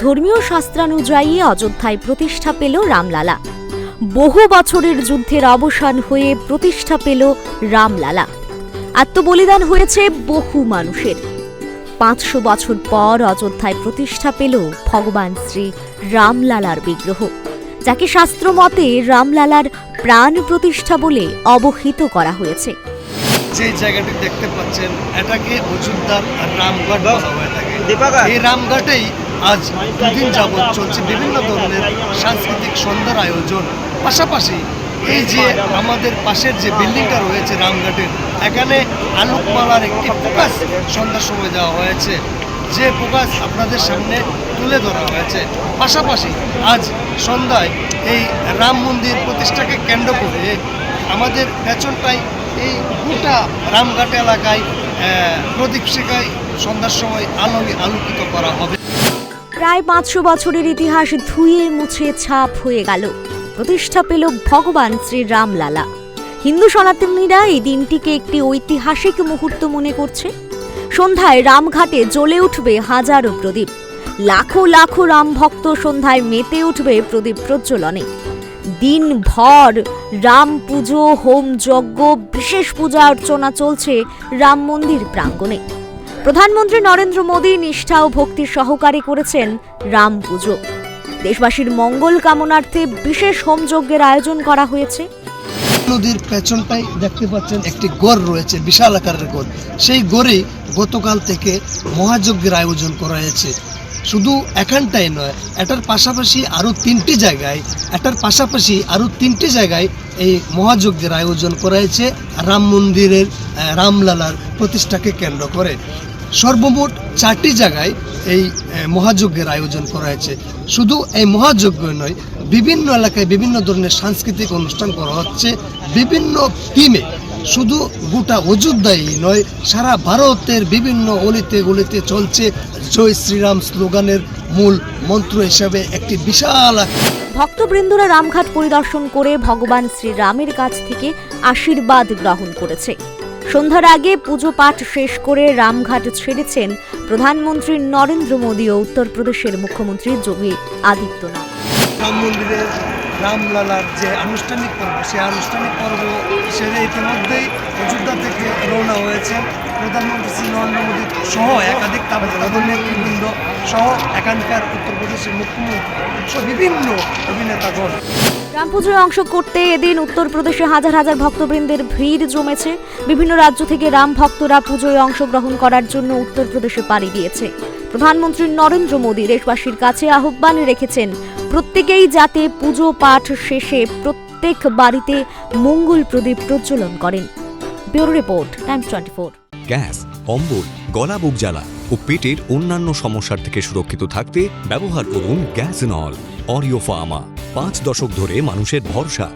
ধর্মীয় শাস্ত্রানুযায়ী অযোধ্যায় প্রতিষ্ঠা পেল রামলালা। বহু বছরের যুদ্ধের অবসান হয়ে প্রতিষ্ঠা পেল রামলালা। আত্মবলিদান হয়েছে বহু মানুষের। পাঁচশো বছর পর অযোধ্যায় প্রতিষ্ঠা পেল ভগবান শ্রী রামলালার বিগ্রহ যাকে শাস্ত্রমতে রামলালার প্রাণ প্রতিষ্ঠা বলে অবহিত করা হয়েছে। যে জায়গাটি দেখতে পাচ্ছেন এটাকে অযোধ্যার বলা হয়ে থাকে। এই রামঘাটেই আজ দুদিন যাবৎ চলছে বিভিন্ন ধরনের সাংস্কৃতিক সন্ধ্যার আয়োজন। পাশাপাশি এই যে আমাদের পাশের যে বিল্ডিংটা রয়েছে রামঘাটের এখানে আলোকমালার একটি প্রকাশ সন্ধ্যার সময় দেওয়া হয়েছে। যে প্রকাশ আপনাদের সামনে তুলে ধরা হয়েছে। পাশাপাশি আজ সন্ধ্যায় এই রাম মন্দির প্রতিষ্ঠাকে কেন্দ্র করে আমাদের পেছনটাই এই গোটা রামঘাট এলাকায় প্রদীপ শিখায় সন্ধ্যার সময় আলো আলোকিত করা হবে। প্রায় পাঁচশো বছরের ইতিহাস ধুয়ে মুছে ছাপ হয়ে গেল। প্রতিষ্ঠা পেল ভগবান শ্রী রামলালা হিন্দু সনাতনীরা এই দিনটিকে একটি ঐতিহাসিক মুহূর্ত মনে করছে। সন্ধ্যায় রামঘাটে জ্বলে উঠবে হাজারো প্রদীপ। লাখো লাখো রাম ভক্ত সন্ধ্যায় মেতে উঠবে প্রদীপ প্রজ্বলনে। দিনভর রাম পুজো, হোম যজ্ঞ, বিশেষ পূজা অর্চনা চলছে রাম মন্দির প্রাঙ্গণে। প্রধানমন্ত্রী নরেন্দ্র মোদী নিষ্ঠা ও ভক্তি সহকারে করেছেন রাম পুজো। দেশবাসীর মঙ্গল কামনার্থে বিশেষ হোমযজ্ঞের আয়োজন করা হয়েছে। নদীর পেছনটাই দেখতে পাচ্ছেন একটি গড় রয়েছে, বিশাল আকারের গড়। সেই গড়ে গতকাল থেকে মহাযজ্ঞের আয়োজন করা হয়েছে। শুধু এখানটাই নয়, এটার পাশাপাশি আরও তিনটি জায়গায়, এটার পাশাপাশি আরও তিনটি জায়গায় এই মহাযজ্ঞের আয়োজন করা হয়েছে। রাম মন্দিরের রামলালার প্রতিষ্ঠাকে কেন্দ্র করে। সর্বমোট চারটি জায়গায় এই মহাযজ্ঞের আয়োজন করা হয়েছে। শুধু এই মহাযজ্ঞ নয়, বিভিন্ন এলাকায় বিভিন্ন ধরনের সাংস্কৃতিক অনুষ্ঠান করা হচ্ছে। বিভিন্ন থিমে শুধু গোটা অযোধ্যায় নয়, সারা ভারতের বিভিন্ন অলিতে গলিতে চলছে জয় শ্রীরাম স্লোগানের মূল মন্ত্র হিসাবে একটি বিশাল ভক্তবৃন্দরা রামঘাট পরিদর্শন করে ভগবান শ্রীরামের কাছ থেকে আশীর্বাদ গ্রহণ করেছে। সন্ধ্যার আগে পুজো পাঠ শেষ করে রামঘাট ছেড়েছেন প্রধানমন্ত্রী নরেন্দ্র মোদী ও উত্তরপ্রদেশের মুখ্যমন্ত্রী যোগী আদিত্যনাথ। রাম রামলালার যে আনুষ্ঠানিক পর্ব সে আনুষ্ঠানিক পর্ব সেরে ইতিমধ্যেই অযোধ্যা থেকে রওনা হয়েছেন প্রধানমন্ত্রী শ্রী নরেন্দ্র মোদী সহ একাধিক তাদের নেতৃবৃন্দ সহ এখানকার উত্তরপ্রদেশের মুখ্যমন্ত্রী সহ বিভিন্ন অভিনেতাগণ রাম পুজোয় অংশ করতে এদিন উত্তরপ্রদেশে হাজার হাজার ভক্তবৃন্দের ভিড় জমেছে। বিভিন্ন রাজ্য থেকে রাম ভক্তরা পুজোয় অংশগ্রহণ করার জন্য উত্তরপ্রদেশে পাড়ি দিয়েছে। প্রধানমন্ত্রী নরেন্দ্র মোদী দেশবাসীর কাছে আহ্বান রেখেছেন, প্রত্যেকেই যাতে পুজো পাঠ শেষে প্রত্যেক বাড়িতে মঙ্গল প্রদীপ প্রজ্বলন করেন। Bureau report, Times twenty four. Gas অম্বল গলা বুক জ্বালা ও পেটের অন্যান্য সমস্যার থেকে সুরক্ষিত থাকতে ব্যবহার করুন গ্যাস নল, অরিও ফার্মা। পাঁচ দশক ধরে মানুষের ভরসা।